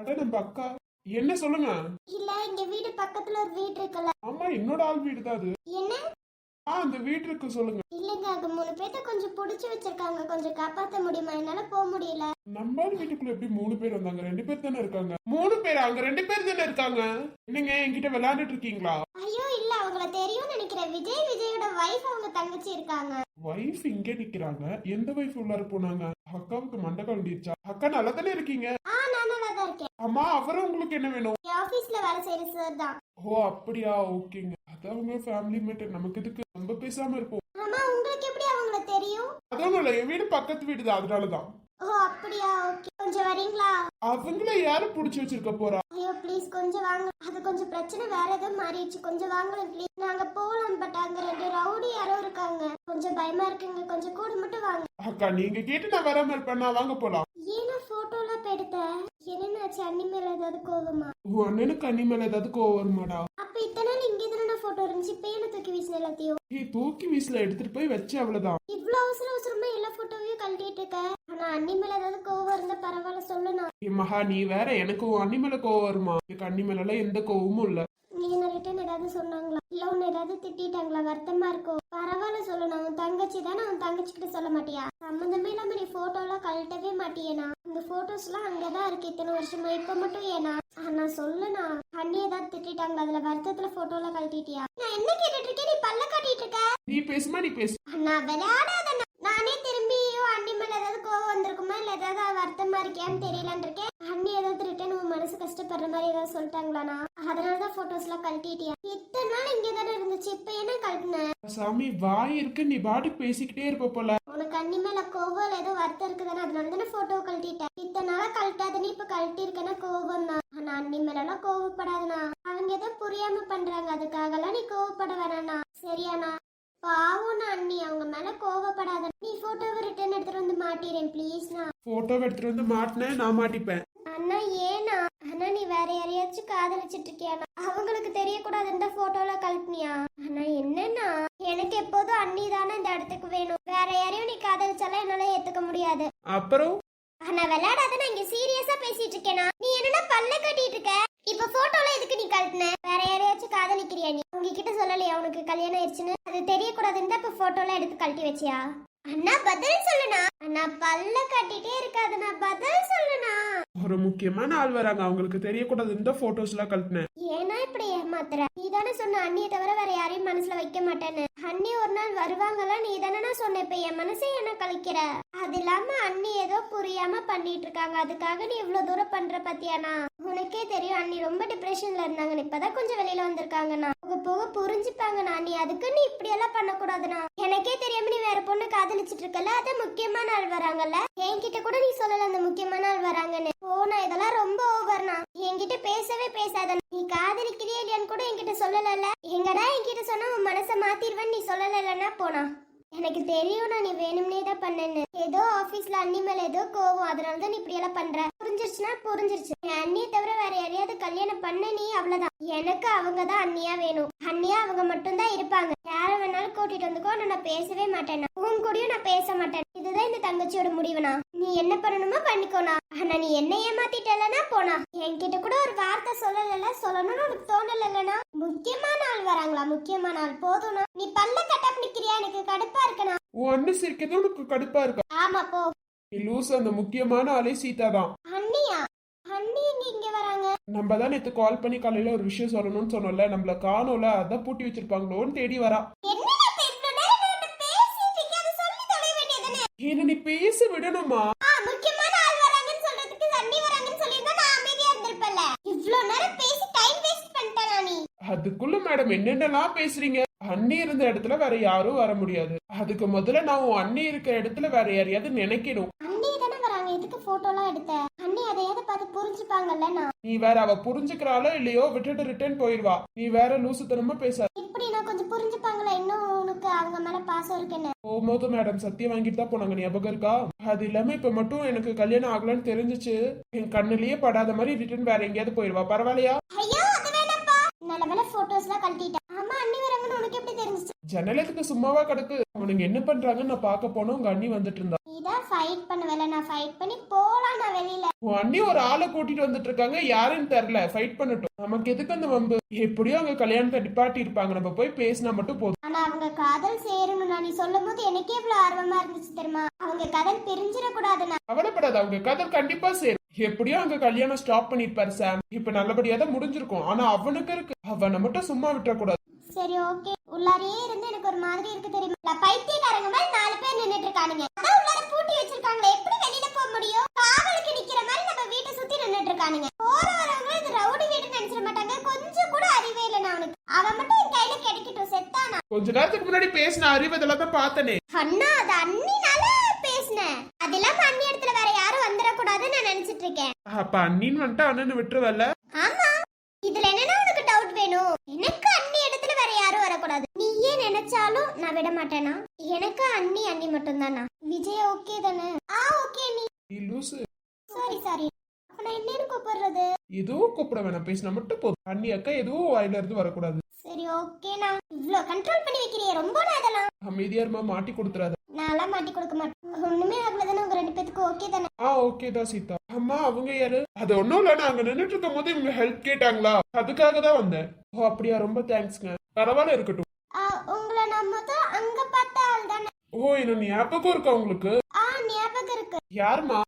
அட நம்ம அக்கா என்ன சொல்லுங்க? இல்ல இங்க வீடு பக்கத்துல ஒரு வீடு இருக்குல்ல. ஆமா என்னோட ஆள் வீடு தான் அது. என்ன? ஆ அந்த வீடு இருக்கு சொல்லுங்க. இல்லங்க அங்க மூணு பேர்த்த கொஞ்சம் புடிச்சு வச்சிருக்காங்க. கொஞ்சம் காப்பாத்த முடியுமா? என்னால போக முடியல. நம்ம வீட்டுக்குள்ள எப்படி மூணு பேர் வந்தாங்க? ரெண்டு பேர் தானே இருக்காங்க. மூணு பேர்? அங்க ரெண்டு பேர் தானே இருக்காங்க. என்னங்க என்கிட்ட விளையாண்டுட்டு இருக்கீங்களா? ஐயோ இல்ல அவங்கள தெரியும்னு நினைக்கிறேன். விஜய் விஜயோட வைஃப் அவங்க தங்கச்சி இருக்காங்க. வைஃப் இங்க நிக்கிறாங்க. எந்த வைஃப் உள்ளார போனாங்க? அக்காவுக்கு மண்டை கலண்டிருச்சா அக்கா நல்லா தானே இருக்கீங்க? ஆ தான் இருக்கேன். அம்மா அவரும் உங்களுக்கு என்ன வேணும்? என் ஆபீஸ்ல வேலை செய்யற சார் தான். ஓ அப்படியா? ஓகேங்க. அது அவங்க ஃபேமிலி மேட்டர் நமக்கு எதுக்கு நம்ம பேசாம இருப்போம். ஆமா உங்களுக்கு எப்படி அவங்கள தெரியும்? அதான் இல்ல என் வீடு பக்கத்து வீடு தான் அதனாலதான். ஓ அப்படியா? ஓகே. கொஞ்சம் வரீங்களா? அவங்கள யாரும் புடிச்சு வச்சிருக்க போறா? ஐயோ ப்ளீஸ் கொஞ்சம் வாங்க. அது கொஞ்சம் பிரச்சனை. வேற ஏதோ மாறிடுச்சு. கொஞ்சம் வாங்கலாம் ப்ளீஸ் நாங்க போகலாம் பட் அங்க ரெண்டு ரவுடி யாரோ இருக்காங்க. கொஞ்சம் பயமா இருக்குங்க. கொஞ்சம் கூட மட்டும் வாங்க. அக்கா நீங்க கேட்டு நான் வராம இருப்பேன் நான் வாங்க போலாம். ஏன்னா போட்டோலாம் இப்ப என்னன்னாச்சு? அண்ணி மேல ஏதாவது கோவமா? உன் அண்ணனுக்கு அண்ணி மேல ஏதாவது கோவம் வருமாடா? அப்ப இத்தனை நாள் இங்க தானே போட்டோ இருந்துச்சு? இப்ப என்ன தூக்கி வீசின எல்லாத்தையும்? ஏய் தூக்கி வீசுல எடுத்துட்டு போய் வச்சு அவ்வளவுதான். இவ்ளோ அவசர அவசரமா எல்லா போட்டோவையும் கழட்டிட்டு இருக்க? ஆனா அண்ணி மேல ஏதாவது கோவம் இருந்தா பரவாயில்ல சொல்லணும் ஏய் மகா நீ வேற எனக்கு உன் அண்ணி மேல கோவம் வருமா? எனக்கு அண்ணி மேல எந்த கோவமும் இல்ல. நீ என்ன ரிட்டன் ஏதாவது சொன்னாங்களா? இல்ல உன்னை ஏதாவது திட்டிட்டாங்களா? வருத்தமா இருக்கும் பரவாயில்ல சொல்லணும் உன் தங்கச்சி தானே உன் தங்கச்சி கிட்ட சொல்ல மாட்டியா? சம்மந்தமே இல்லாம நீ போட்டோ எல்லாம் கழட்டவே மாட்டியேனா இந்த போட்டோஸ் எல்லாம் அங்கதான் இருக்கு இத்தனை வருஷமா இப்ப மட்டும் ஏனா நான் சொல்லனா அண்ணி ஏதாவது திட்டிட்டாங்களா அதுல வருத்தத்துல போட்டோ எல்லாம் கழட்டிட்டியா? நான் என்ன கேட்டுட்டு இருக்கேன் நீ பல்ல காட்டிட்டு இருக்க? நீ பேசுமா நீ பேசு. நான் விளையாடாத நானே அண்ணி ஏதாவது கோவம் வந்திருக்குமா? இல்ல ஏதாவது வருத்தமா இருக்கியான்னு தெரியலன்னு இருக்கேன். அண்ணி ஏதாவது ரிட்டன் உன் மனசு கஷ்டப்படுற மாதிரி ஏதாவது சொல்லிட்டாங்களாண்ணா? அதனாலதான் போட்டோஸ் எல்லாம் கழட்டிட்டியா? இத்தனை நாள் இங்கே தானே இருந்துச்சு. இப்ப என்ன கழட்டின? சாமி வாய் இருக்கு. நீ பாட்டுக்கு பேசிக்கிட்டே இருப்ப போல. உனக்கு அண்ணி மேல கோவம் ஏதோ வருத்தம் இருக்குதானே? அதனால தானே போட்டோ கழட்டிட்டேன். இத்தனை நாளா கழட்டாத நீ இப்ப கழட்டி இருக்கேன்னா கோவம் தான் ஆனா அண்ணி மேல எல்லாம் கோவப்படாதண்ணா. அவங்க ஏதோ புரியாம பண்றாங்க. அதுக்காகலாம் நீ கோவப்பட வேணாண்ணா. சரியாண்ணா. பாவம்ண்ணா அண்ணி அவங்க மேல கோவப்படாத நீ போட்டோவை ரிட்டர்ன் எடுத்துட்டு வந்து மாட்டிறேன் ப்ளீஸ்ண்ணா போட்டோவை எடுத்துட்டு வந்து மாட்டினேன் நான் மாட்டிப்பேன். அண்ணா ஏண்ணா அண்ணா நீ வேற யாரையாச்சும் காதலிச்சிட்டு இருக்கியாண்ணா அவங்களுக்கு தெரியக்கூடாதுன்ற போட்டோல கழட்டினியா? அண்ணா என்னண்ணா? எனக்கு எப்போதும் அண்ணி தானே இந்த இடத்துக்கு வேணும். வேற யாரையும் நீ காதலிச்சாலாம் என்னால ஏத்துக்க முடியாது. அப்புறம்? அண்ணா விளையாடாத நான் இங்க சீரியஸா பேசிட்டு இருக்கேனா? நீ என்னடா பல்ல கட்டிட்டு இருக்க? இப்ப போட்டோல எதுக்கு நீ கழட்டின? வேற யாரையாச்சும் காதலிக்கிறியா நீ? உங்ககிட்ட சொல்லலையா உனக்கு கல்யாணம் ஆயிடுச்சுன்னு? அது தெரியக்கூடாதுன்னு இப்ப போட்டோல எடுத்து கழட்டி வச்சியா? அண்ணா பதில் சொல்லுண்ணா. அண்ணா பல்ல கட்டிட்டே இருக்காதுண்ணா. பதில் சொல்லுண்ணா. ஒரு முக்கியமான ஆள் வராங்க. அவங்களுக்கு தெரியக்கூடாது இந்த போட்டோஸ் எல்லாம் கழட்டினேன். ஏன்னா இப்படி ஏமாத்துற? நீ தானே சொன்ன அண்ணியை தவிர வேற யாரையும் மனசுல வைக்க மாட்டேன்னு. அண்ணி ஒரு நாள் வருவாங்களா? நீ தானே சொன்ன இப்ப என் மனசே என்ன கழிக்கிற அது இல்லாம அண்ணி ஏதோ புரியாம பண்ணிட்டு இருக்காங்க. அதுக்காக நீ இவ்வளவு தூரம் பண்ற பத்தியானா உனக்கே தெரியும் அண்ணி ரொம்ப டிப்ரெஷன்ல இருந்தாங்க இப்பதான் கொஞ்சம் வெளியில வந்திருக்காங்கண்ணா. போக போக புரிஞ்சுப்பாங்கண்ணா நீ அதுக்கு நீ இப்படி எல்லாம் பண்ணக்கூடாதுண்ணா. எனக்கே தெரியாம நீ வேற பொண்ணு காதலிச்சிட்டு இருக்கல அது முக்கியமான ஆள் வராங்கல்ல? என்கிட்ட கூட நீ சொல்லல அந்த முக்கியமான ஆள் வராங்கன்னு. போனா இதெல்லாம் ரொம்ப ஓவர்ண்ணா என்கிட்ட பேசவே பேசாத. நீ காதலிக்கிறியா இல்லையான்னு கூட என்கிட்ட சொல்லலல்ல. எங்கடா என்கிட்ட சொன்னா உன் மனசை மாத்திருவேன்னு நீ சொல்லலன்னா போனா? எனக்கு தெரியும் நான் நீ வேணும்னே தான் பண்ணேன்னு. ஏதோ ஆபீஸ்ல அண்ணி மேல ஏதோ கோவம். அதனால தான் நீ இப்படி எல்லாம் பண்ற. புரிஞ்சிருச்சுன்னா புரிஞ்சிருச்சு. என் அண்ணியை தவிர வேற யாரையாவது கல்யாணம் பண்ண நீ அவ்வளவுதான். எனக்கு அவங்க தான் அண்ணியா வேணும். அண்ணியா அவங்க மட்டும் தான் இருப்பாங்க. யார வேணாலும் கூட்டிட்டு வந்துக்கோ. நான் பேசவே மாட்டேன் உன் கூடயும் நான் பேச மாட்டேன். இதுதான் இந்த தங்கச்சியோட முடிவுனா நீ என்ன பண்ணணுமோ பண்ணிக்கோனா ஆனா நீ என்ன ஏமாத்திட்டலனா போனா என்கிட்ட கூட ஒரு வார்த்தை சொல்லல சொல்லணும்னு உனக்கு தோணலனா முக்கியமான ஆள் வராங்களா? முக்கியமான ஆள் போதும்னா நீ பல்ல கட்டப் நிக்கிறியா? எனக்கு கடுப்பா இருக்கனா அண்ணன் சிரிக்கிறது உனக்கு கடுப்பா இருக்கா? ஆமா போ. நீ லூஸ் அந்த முக்கியமான ஆளே சீதா தான். அண்ணியா? அண்ணி இங்க வராங்க? நம்ம தான் நேத்து கால் பண்ணி காலையில ஒரு விஷயம் சொல்லணும்னு சொன்னோம்ல நம்மள காணோம்ல அதான் பூட்டி வச்சிருப்பாங்களோன்னு தேடி வரா. என்னடா இப்ப இவ்ளோ நேரம் நான் உன்கிட்ட பேசிட்டு இருக்கேன் அதை சொல்லி தொலை வேண்டியதுதானே என்ன நீ பேச விடணுமா? முக்கியமான ஆள் வராங்கன்னு சொல்றதுக்கு அண்ணி வராங்கன்னு சொல்லியிருந்தா நான் அமைதியா இருந்திருப்பேன்ல. இவ்ளோ நேரம் பேசி டைம் வேஸ்ட் பண்ணிட்டேனா நீ அதுக்குள்ள மேடம் என்னென்னலாம் பேசுறீங்க? அண்ணி இருந்த இடத்துல வேற யாரும் வர முடியாது. அதுக்கு முதல்ல நான் உன் அண்ணி இருக்கிற இடத்துல வேற யாரையாவது நினைக்கணும். அண்ணி தானே வராங்க. எதுக்கு போட்டோலாம் எடுத்த? அண்ணி அதையாவது புரிஞ்சுப்பாங்கல்ல நான். நீ வேற அவ புரிஞ்சுக்கிறாளோ இல்லையோ விட்டுட்டு ரிட்டர்ன் போயிருவா. நீ வேற லூசுத்தனமா பேசாத. இப்படி நான் கொஞ்சம் புரிஞ்சுப்பாங்களா? இன்னும் உனக்கு அவங்க மேல பாசம் இருக்குன்னு போகும்போது மேடம் சத்தியம் வாங்கிட்டு தான் போனாங்க. ஞாபகம் இருக்கா? அது இல்லாம இப்ப மட்டும் எனக்கு கல்யாணம் ஆகலான்னு தெரிஞ்சுச்சு. என் கண்ணுலயே படாத மாதிரி ரிட்டர்ன் வேற எங்கேயாவது போயிருவா. பரவாயில்லையா? ஐயோ அது வேணாம்ப்பா. நல்ல வேலை போட்டோஸ்லாம் கழட்டிட்டேன். ஆமா அண்ணி வராங்கன்னு உனக்கு எப்படி தெரிஞ்சுச்சு? ஜன்னலத்துக்கு சும்மாவா கிடக்கு? அவனுங்க என்ன பண்றாங்கன்னு நான் பார்க்க போனோம் உங்க அண்ணி வந்துட்டு இருந்தா நீதான் ஃபைட் பண்ணுவல நான் ஃபைட் பண்ணி போலாம் நான் வெளியில. உன் அண்ணி ஒரு ஆளை கூட்டிட்டு வந்துட்டு இருக்காங்க யாருன்னு தெரியல. ஃபைட் பண்ணட்டும். நமக்கு எதுக்கு அந்த வம்பு? எப்படியோ அவங்க கல்யாணத்தை நிப்பாட்டி இருப்பாங்க. நம்ம போய் பேசினா மட்டும் போதும். ஆனா அவங்க காதல் சேரணும் நீ சொல்லும் போது எனக்கே இவ்வளவு ஆர்வமா இருந்துச்சு தெரியுமா? அவங்க காதல் பிரிஞ்சிடக்கூடாதுண்ணா கவலைப்படாத. அவங்க கதல் கண்டிப்பா சேரும். எப்படியோ அங்க கல்யாணம் ஸ்டாப் பண்ணிருப்பாரு சாம். இப்ப நல்லபடியா தான் முடிஞ்சிருக்கும். ஆனா அவனுக்கு இருக்கு. அவனை மட்டும் சும்மா விட்டுறக்கூடாது. சரி ஓகே உள்ளாரையே இருந்து எனக்கு ஒரு மாதிரி இருக்கு தெரியுமா பைத்தியக்காரங்க மாதிரி நாலு பேர் நின்னுட்டு இருக்கானுங்க அதான் உள்ளார பூட்டி வச்சிருக்காங்களே எப்படி வெளியில போக முடியும்? காவலுக்கு நிக்கிற மாதிரி நம்ம வீட்டை சுத்தி நின்னுட்டு இருக்கானுங்க போற வரவங்க இது ரவுடி வீடு நினைச்சிட மாட்டாங்க. கொஞ்சம் கூட அறிவே இல்ல நான் அவனுக்கு. அவன் மட்டும் என் கையில கிடைக்கட்டும் செத்தானா? கொஞ்ச நேரத்துக்கு முன்னாடி பேசின அறிவு இதெல்லாம் தான் பார்த்தனே. அண்ணா அது அண்ணினால பேசினேன் அது இல்லாம அண்ணி இடத்துல வேற யாரும் வந்துடக்கூடாதுன்னு நான் நினைச்சிட்டு இருக்கேன் அப்ப அண்ணின்னு வந்துட்டு அண்ணன் விட்டுருவல்ல? ஆமா. இதுல என்னன்னா உனக்கு டவுட் வேணும்? எனக்கு அண்ணி இடத்துல வேற யாரும் வரக்கூடாது நீ ஏன் நினைச்சாலும் நான் விட மாட்டேனா? எனக்கு அண்ணி அண்ணி மட்டும் தானா விஜய் ஓகே தானே? ஆ ஓகே நீ நீ லூசு. சாரி சாரி அப்ப நான் என்னன்னு கூப்பிடுறது? எதுவும் கூப்பிட வேணாம் பேசினா மட்டும் போதும். அண்ணி அக்கா எதுவும் வாயில இருந்து வரக்கூடாது. சரி ஓகே நான் இவ்ளோ கண்ட்ரோல் பண்ணி வைக்கிறியே ரொம்ப நான் இதெல்லாம். அமைதியா இருமா மாட்டி கொடுத்துறாத. நான்லாம் மாட்டி கொடுக்க மாட்டேன். ஒண்ணுமே ஆகல தானே உங்க ரெண்டு பேத்துக்கு ஓகே தானே? ஆ ஓகே தான் சீதா. அம்மா அவங்க யாரு? அது ஒண்ணும் இல்ல நாங்க நின்னுட்டு இருக்கும் போது இவங்க ஹெல்ப் கேட்டாங்களா? அதுக்காக தான் வந்தேன். ஓ அப்படியா ரொம்ப தேங்க்ஸ்ங்க பரவாயில்ல இருக்கட்டும். உங்களை நான் மொத்தம் அங்க பார்த்த ஆள் தானே. ஓ என்ன ஞாபகம் இருக்கா உங்களுக்கு? ஆ ஞாபகம் இருக்கு. யாருமா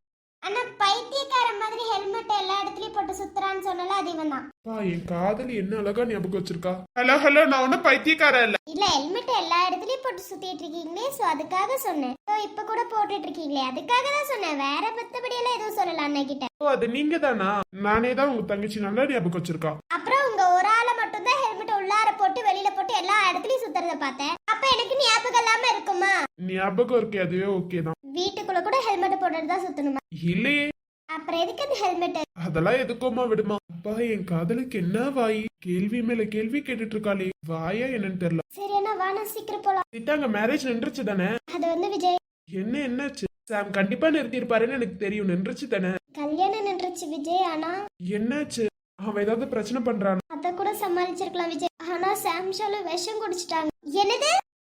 ஆனா பைத்தியக்கார மாதிரி ஹெல்மெட் எல்லா இடத்துலயும் போட்டு சுத்துறான்னு சொன்னல அது இவன் தான் அப்பா, என் காதலி என்ன அழகா ஞாபகம் வச்சிருக்கா? ஹலோ ஹலோ நான் ஒன்னும் பைத்தியக்காரன் இல்ல. இல்ல ஹெல்மெட் எல்லா இடத்துலயும் போட்டு சுத்திட்டு இருக்கீங்களே சோ அதுக்காக சொன்னேன். So, இப்ப கூட போட்டுட்டு இருக்கீங்களே அதுக்காக தான் சொன்னேன். வேற மத்தபடி எல்லாம் எதுவும் சொல்லல அண்ணன் கிட்ட. ஓ அது நீங்க தானா நானே தான் உங்க தங்கச்சி நல்லா ஞாபகம் வச்சிருக்கா அப்புறம் உங்க ஒரு ஆளை மட்டும் தான் ஹெல்மெட் உள்ளார போட்டு வெளியில போட்டு எல்லா சுத்துறத பார்த்தேன். அப்ப எனக்கு ஞாபகம் இல்லாம இருக்குமா? ஞாபகம் இருக்கே அதுவே ஓகே தான். வீட்டுக்குள்ள கூட ஹெல்மெட் போட்டுட்டு தான் சுத்தணுமா? இல்லையே அப்புறம் எதுக்கு அந்த ஹெல்மெட் அதெல்லாம் எதுக்குமா விடுமா? அப்பா என் காதலுக்கு என்ன வாய்? கேள்வி மேல கேள்வி கேட்டுட்டு இருக்காளே வாயா என்னன்னு தெரியல. சரி அண்ணா வாணா சீக்கிரம் போலாம். சித்தாங்க மேரேஜ் நின்றுச்சு தானே? அது வந்து விஜய். என்ன என்னாச்சு? சாம் கண்டிப்பா நிறுத்தி இருப்பாருன்னு எனக்கு தெரியும் நின்றுச்சு தானே? கல்யாணம் நின்றுச்சு விஜய் ஆனா என்னாச்சு? அவன் ஏதாவது பிரச்சனை பண்றான்? அத கூட சமாளிச்சிருக்கலாம் விஜய். ஆனா சாம்ஷால விஷம் குடிச்சிட்டாங்க. என்னது?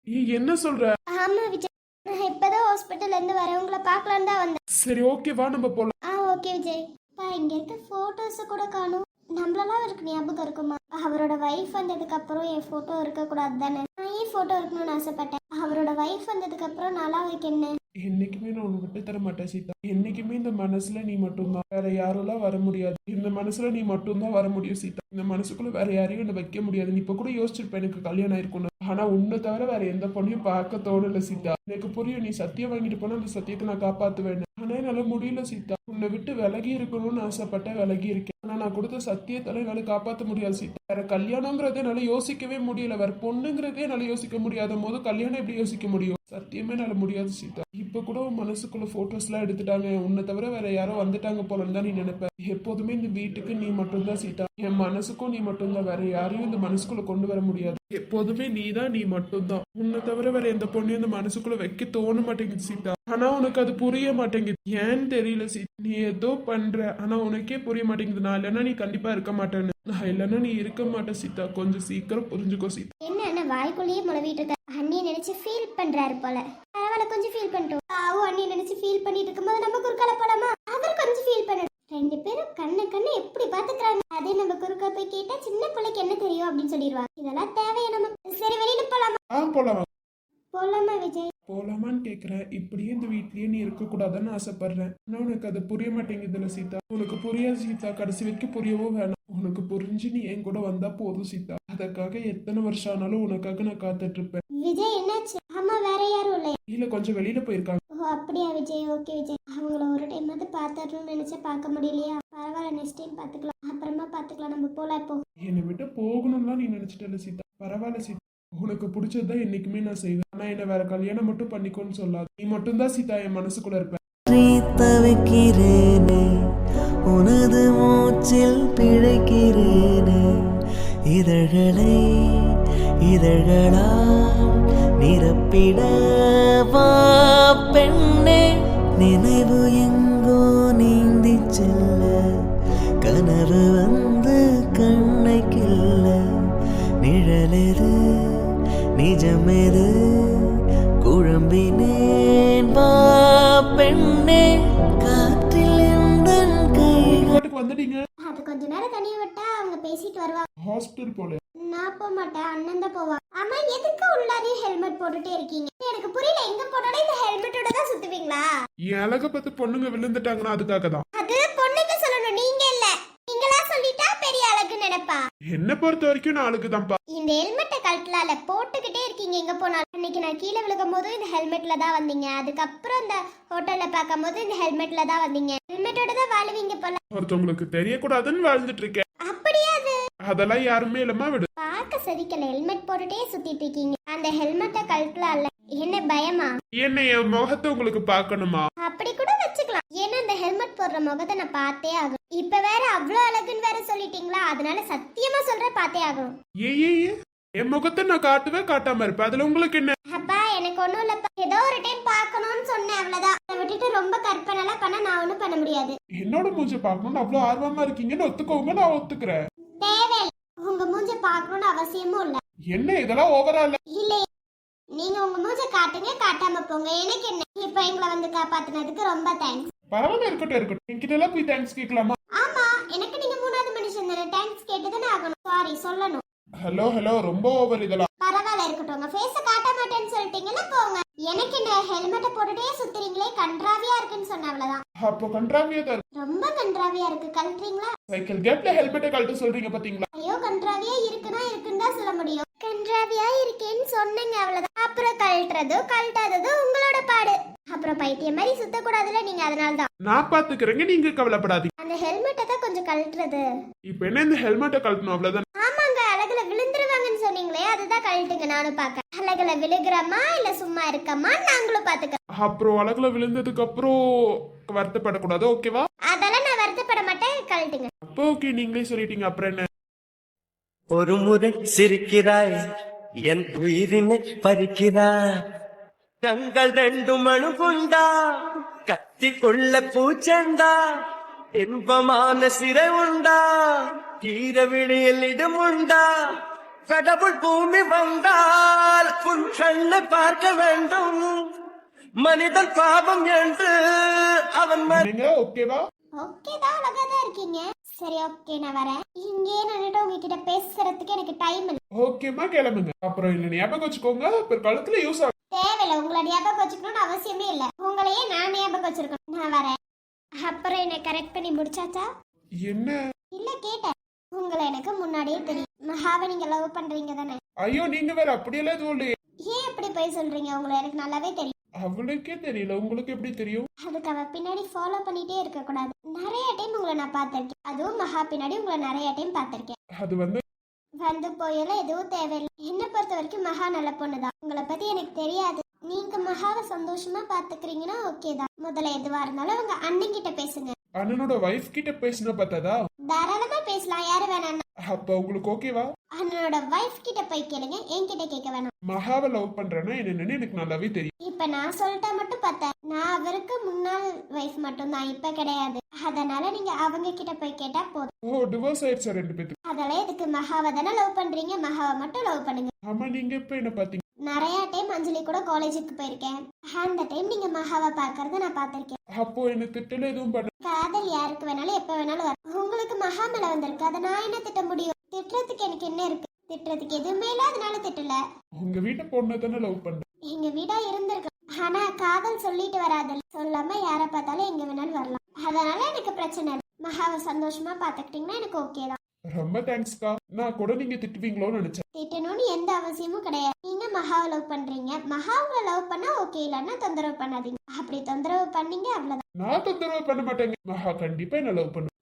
ஏய், என்ன சொல்ற? ஆமா விஜய். நான் இப்பதான் ஹாஸ்பிட்டல்ல இருந்து வரேன். உங்களை பார்க்கலான்னு தான் வந்தேன். சரி ஓகே வா நம்ம போலாம். ஆ ஓகே விஜய். பா இங்க இருக்க போட்டோஸ் கூட காணும். நம்மளெல்லாம் அவருக்கு ஞாபகம் இருக்குமா? அவரோட வைஃப் வந்ததுக்கு அப்புறம் என் போட்டோ இருக்க கூடாது தானே நான் ஏன் போட்டோ இருக்கணும்னு ஆசைப்பட்டேன்? அவரோட வைஃப் வந்ததுக்கு அப்புறம் நல்லா அவருக்கு என்ன? என்னைக்குமே நான் உனக்கு விட்டு தர மாட்டேன் சீதா. என்னைக்குமே இந்த மனசுல நீ மட்டும்தான். வேற யாரெல்லாம் வர முடியாது. இந்த மனசுல நீ மட்டும்தான் வர முடியும் சீதா. இந்த மனசுக்குள்ள வேற யாரையும் என்ன வைக்க முடியாது. நீ இப்ப கூட யோசிச்சிருப்ப எனக்கு கல்யாணம் ஆயிருக்கும்னு. ஆனா உன்னை தவிர வேற எந்த பொண்ணையும் பார்க்க தோணல சீதா. எனக்கு புரியும் நீ சத்தியம் வாங்கிட்டு போனா அந்த சத்தியத்தை நான் காப்பாத்துவேன் ஆனா என்னால முடியல சீதா. உன்னை விட்டு விலகி இருக்கணும்னு ஆசைப்பட்டேன் விலகி இருக்கேன். ஆனா நான் கொடுத்த சத்தியத்தால என்னால காப்பாத்த முடியாது சீதா. வேற கல்யாணங்கிறதே என்னால யோசிக்கவே முடியல. வேற பொண்ணுங்கிறதே என்னால யோசிக்க முடியாத போது கல்யாணம் எப்படி யோசிக்க முடியும்? சத்தியமே என்னால முடியாது சீதா. இப்போ கூட உன் மனசுக்குள்ள ஃபோட்டோஸ்லாம் எடுத்துட்டாங்க. உன்னை தவிர வேற யாரோ வந்துட்டாங்க போலன்னு தான் நீ நினைப்ப. எப்போதுமே இந்த வீட்டுக்கு நீ மட்டும்தான் சீட்டா என் மனசுக்கும் நீ மட்டும்தான். வேற யாரையும் இந்த மனசுக்குள்ள கொண்டு வர முடியாது. எப்போதுமே நீ தான் நீ மட்டும்தான். உன்னை தவிர வேற எந்த பொண்ணையும் இந்த மனசுக்குள்ள வைக்க தோண மாட்டேங்குது சீட்டா ஆனா உனக்கு அது புரிய மாட்டேங்குது. ஏன்னு தெரியல சீதா. நீ ஏதோ பண்ற. ஆனா உனக்கே புரிய மாட்டேங்குது. நான் இல்லைன்னா நீ கண்டிப்பா இருக்க மாட்டேன்னு. நான் இல்லைன்னா நீ இருக்க மாட்டேன் சீதா. கொஞ்சம் சீக்கிரம் புரிஞ்சுக்கோ சீதா. என்ன அண்ணா வாய்க்குள்ளேயே முளவிட்டு இருக்க. அண்ணியை நினைச்சு ஃபீல் பண்றாரு போல. பரவாயில்ல கொஞ்சம் ஃபீல் பண்ணிட்டோம். ஆவும் அண்ணி நினைச்சு ஃபீல் பண்ணிட்டு இருக்கும்போது நம்ம குறுக்கால போலாமா? அவர் கொஞ்சம் ஃபீல் பண்ணணும். ரெண்டு பேரும் கண்ணு கண்ணு எப்படி பாத்துக்கிறாங்க அதே நம்ம குறுக்கா போய் கேட்டா சின்ன பிள்ளைக்கு என்ன தெரியும் அப்படின்னு சொல்லிடுவாங்க. இதெல்லாம் தேவையா நமக்கு சரி வெளியில போலாமா? போலாமா? கேக்குறேன் இப்படியே இந்த வீட்லயே நீ இருக்க கூடாதுன்னு ஆசைப்படுறேன். ஆனா உனக்கு அது புரிய மாட்டேங்குதுல சீதா. உனக்கு புரியாது சீதா கடைசி வரைக்கும் புரியவும் வேணாம். உனக்கு புரிஞ்சு நீ என் கூட வந்தா போதும் சீதா. அதுக்காக எத்தனை வருஷம் ஆனாலும் உனக்காக நான் காத்துட்டு இருப்பேன் விஜய் என்னாச்சு? ஆமா வேற யாரும் இல்லையா? இல்ல கொஞ்சம் வெளியில போயிருக்காங்க. ஓ அப்படியா விஜய்? ஓகே விஜய். அவங்கள ஒரு டைம் வந்து பார்த்துடணும்னு நினைச்சா பார்க்க முடியலையா? பரவாயில்ல நெக்ஸ்ட் டைம் பார்த்துக்கலாம். அப்புறமா பார்த்துக்கலாம். நம்ம போலாம் இப்போ. என்னை விட்டு போகணும்லாம் நீ நினைச்சிட்டல சீதா. பரவாயில்ல சீதா. உனக்கு பிடிச்சதுதான் என்னைக்குமே நான் செய்வேன். ஆனா என்ன வேற கல்யாணம் மட்டும் பண்ணிக்கோன்னு சொல்லாது. நீ மட்டும்தான் சீதா என் மனசுக்குள்ள இருப்ப. தவிக்கிறேனே உனது மூச்சில் பிழைக்கிறேனே. இதழ்களை இதழ்களால் நிரப்பிட நேரம் தனியா விட்டா அவங்க பேசிட்டு வருவாங்க. ஹாஸ்பிட்டல் போல. நான் போக மாட்டேன் அண்ணன் தான் போவான். ஆமா எதுக்கு உள்ளாரையும் ஹெல்மெட் போட்டுட்டே இருக்கீங்க? எனக்கு புரியல எங்க போனாலும் இந்த ஹெல்மெட்டோட தான் சுத்துவீங்களா? என் அழக பார்த்து பொண்ணுங்க விழுந்துட்டாங்கன்னா அதுக்காக தான். அது பொண்ணுங்க சொல்லணும் நீங்க இல்ல நீங்களா சொல்லிட்டா பெரிய அழகு நினைப்பா என்ன பொறுத்த வரைக்கும் நான் அழுக்கு தான்ப்பா இந்த ஹெல்மெட்டை கழட்டலால போட்டுக்கிட்டே இருக்கீங்க. எங்க போனாலும் அன்னைக்கு நான் கீழே விழுகும் போது இந்த ஹெல்மெட்ல தான் வந்தீங்க. அதுக்கப்புறம் இந்த ஹோட்டல்ல பார்க்கும் போது இந்த ஹெல்மெட்ல தான் வந்தீங்க. ஹெல்மெட்டோட தான் வாழுவீங்க போல. ஒருத்தவங்களுக்கு தெரியக்கூடாதுன்னு வாழ்ந்துட்டு இருக்கேன். அப்படியே அது? அதெல்லாம் யாருமே இல்லம்மா விடு. பார்க்க சதிக்கல ஹெல்மெட் போட்டுட்டே சுத்திட்டு இருக்கீங்க. அந்த ஹெல்மெட்டை கழட்டலாம்ல என்ன பயமா? என்ன என் முகத்தை உங்களுக்கு பார்க்கணுமா? அப்படி கூட ஹெல்மெட் போடுற முகத்தை நான் பார்த்தே ஆகணும். இப்ப வேற அவ்வளோ அழகுன்னு வேற சொல்லிட்டீங்களா? அதனால சத்தியமா சொல்றேன் பார்த்தே ஆகணும். ஏ ஏ ஏ. என் முகத்தை நான் காட்டுவே காட்டாம இருப்பேன். அதுல உங்களுக்கு என்ன? அப்பா எனக்கு ஒண்ணும் இல்லப்பா. ஏதோ ஒரு டைம் பார்க்கணும்னு சொன்னேன் அவ்வளவுதான். அதை விட்டுட்டு ரொம்ப கற்பனைலாம் பண்ண நான் ஒண்ணும் பண்ண முடியாது. என்னோட மூஞ்ச பார்க்கணும்னு அவ்வளவு ஆர்வமா இருக்கீங்கன்னு ஒத்துக்கோங்க நான் ஒத்துக்கிறேன். தேவையில்லை. உங்க மூஞ்ச பார்க்கணும்னு அவசியமும் இல்ல. என்ன இதெல்லாம் ஓவரா இல்ல? இல்ல நீங்க உங்க மூஞ்ச காட்டுங்க காட்டாம போங்க. எனக்கு என்ன? இப்ப எங்களை வந்து காப்பாத்துனதுக்கு ரொம்ப தேங்க்ஸ் பரவாயில்ல இருக்கட்டும் இருக்கட்டும். என்கிட்ட எல்லாம் போய் தேங்க்ஸ் கேட்கலாமா? ஆமா எனக்கு நீங்க மூணாவது மனுஷன் தானே தேங்க்ஸ் கேட்டுதானே ஆகணும். சாரி சொல்லணும். ஹலோ ஹலோ ரொம்ப ஓவர் இதெல்லாம். பரவாயில்ல இருக்கட்டும். உங்க ஃபேஸ காட்ட மாட்டேன்னு சொல்லிட்டீங்கல்ல போங்க. எனக்கு இந்த ஹெல்மெட்டை போட்டுட்டே சுத்துறீங்களே கன்றாவியா இருக்குன்னு சொன்ன அவ்வளவுதான். அப்போ கன்றாவியா தான் இருக்கு. ரொம்ப கன்றாவியா இருக்கு கழட்டுறீங்களா? சைக்கிள் கேப்ல ஹெல்மெட்டை கழட்ட சொல்றீங்க பாத்தீங்களா? ஐயோ கன்றாவியா இருக்குன்னா இருக்குன்னு தான் சொல்ல முடியும். கன்றாவியா இருக்கேன்னு சொன்னீங்க அவ்வளவுதான். அப்புறம் கழட்டுறதோ கழட்டாததோ உங்களோட பாடு. அப்புறம் பைத்தியம் மாதிரி சுத்தக்கூடாதுல நீங்க அதனால தான் நான் பாத்துக்கிறேங்க நீங்க கவலைப்படாதீங்க. அந்த ஹெல்மெட்டை தான் கொஞ்சம் கழட்டுறது. இப்ப என்ன இந்த ஹெல்மெட்டை கழட்டணும் அவ்வளவுதான்? ஆமாங்க அழகுல விழுந்துருவாங்கன்னு சொன்னீங்களே அதுதான் கழட்டுங்க நானும் பார்க்க அழகுல விழுகிறோமா இல்ல சும்மா இருக்கமா நாங்களும் பாத்துக்க அப்புறம் அழகுல விழுந்ததுக்கு அப்புறம் வருத்தப்படக்கூடாது ஓகேவா? அதெல்லாம் நான் வருத்தப்பட மாட்டேன் கழட்டுங்க. அப்போ ஓகே நீங்களே சொல்லிட்டீங்க அப்புறம் என்ன? ஒரு முறை சிரிக்கிறாய் என் உயிரினை பறிக்கிறாய். கொள்ள பூச்செண்டா? இன்பமான சிறை உண்டா? தீர விழியில் இடம் உண்டா? கடவுள் பூமி வந்தால் உன் கண்ணை பார்க்க வேண்டும். மனிதன் பாவம் என்று அவன் ஓகேவா ஓகே தான் அழகா தான் இருக்கீங்க. சரி ஓகே நான் வரேன். இங்கே நின்னுட்டு உங்ககிட்ட பேசுறதுக்கு எனக்கு டைம் இல்லை. ஓகேமா கிளம்புங்க. அப்புறம் என்ன ஞாபகம் வச்சுக்கோங்க அப்புறம் கழுத்துல யூஸ் ஆகும் தேவையில்ல. உங்களை ஞாபகம் வச்சுக்கணும்னு அவசியமே இல்லை. உங்களையே நான் ஞாபகம் வச்சிருக்கணும். நான் வரேன். அப்புறம் என்னை கரெக்ட் பண்ணி முடிச்சாச்சா? என்ன? இல்ல கேட்டேன். உங்களை எனக்கு முன்னாடியே தெரியும். மகாவை நீங்க லவ் பண்றீங்க தானே? ஐயோ நீங்க வேற அப்படியெல்லாம் இல்லையே. ஏன் இப்படி போய் சொல்றீங்க? உங்களை எனக்கு நல்லாவே தெரியும். அவளுக்கே தெரியல. உங்களுக்கு எப்படி தெரியும்? அதுக்கு அவ பின்னாடி ஃபாலோ பண்ணிட்டே இருக்க கூடாது நிறைய டைம் உங்களை நான் பார்த்திருக்கேன். அதுவும் மகா பின்னாடி உங்களை நிறைய டைம் பார்த்திருக்கேன். அது வந்து வந்து போயெல்லாம் எதுவும் தேவையில்லை. என்னை பொறுத்த வரைக்கும் மகா நல்ல பொண்ணுதான். உங்களை பத்தி எனக்கு தெரியாது. நீங்க மகாவை சந்தோஷமா பாத்துக்கிறீங்கன்னா ஓகே தான். முதல்ல எதுவா இருந்தாலும் உங்க அண்ணன் கிட்ட பேசுங்க. அண்ணனோட வைஃப் கிட்ட பேசின பார்த்ததா தாராளமா பேசலாம். யாரு வேணாம் அப்ப உங்களுக்கு ஓகேவா அண்ணனோட வைஃப் கிட்ட போய் கேளுங்க. என்கிட்ட கேட்க வேணாம். மகாவை லவ் பண்றேன்னா என்னன்னு எனக்கு நல்லாவே தெரியும். இப்ப நான் சொல்லிட்டா மட்டும் பார்த்தேன். நான் அவருக்கு முன்னாள் வைஃப் மட்டும் தான் இப்ப கிடையாது. அதனால நீங்க அவங்க கிட்ட போய் கேட்டா போதும். ஓ டிவோர்ஸ் ஆயிடுச்சா ரெண்டு பேத்துக்கு? அதெல்லாம் இதுக்கு மகாவை தானே லவ் பண்றீங்க. மகாவை மட்டும் லவ் பண்ணுங்க. ஆமா நீங்க இப்ப என்ன பாத்தீங்க? நிறைய டைம் அஞ்சலி கூட காலேஜுக்கு போயிருக்கேன். அந்த டைம் நீங்க மகாவை பாக்குறத நான் பார்த்திருக்கேன். அப்போ என்ன திட்டல எதுவும் பண்ண காதல் யாருக்கு வேணாலும் எப்ப வேணாலும் வரும். உங்களுக்கு மகா மேல வந்திருக்கு. அதை நான் என்ன திட்ட முடியும்? திட்டுறதுக்கு எனக்கு என்ன இருக்கு? திட்டுறதுக்கு எதுவுமே இல்ல. அதனால திட்டல. உங்க வீட்டை பொண்ணை தானே லவ் பண்ற? எங்க வீடா இருந்திருக்கு. ஆனா காதல் சொல்லிட்டு வராது சொல்லாம யார பார்த்தாலும் எங்க வேணாலும் வரலாம். அதனால எனக்கு பிரச்சனை இல்லை. மகாவை சந்தோஷமா பாத்துக்கிட்டீங்கன்னா எனக்கு ஓகே தான். ரொம்ப தேங்க்ஸ்க்கா நான் கூட நீங்க திட்டுவீங்களோன்னு நினைச்சேன். திட்டணும்னு எந்த அவசியமும் கிடையாது. நீங்க மகாவை லவ் பண்றீங்க. மகா உங்களை லவ் பண்ணா ஓகே இல்லைன்னா தொந்தரவு பண்ணாதீங்க. அப்படி தொந்தரவு பண்ணீங்க அவ்வளவுதான். நான் தொந்தரவு பண்ண மாட்டேங்க. மகா கண்டிப்பா என்ன லவ் பண்ணு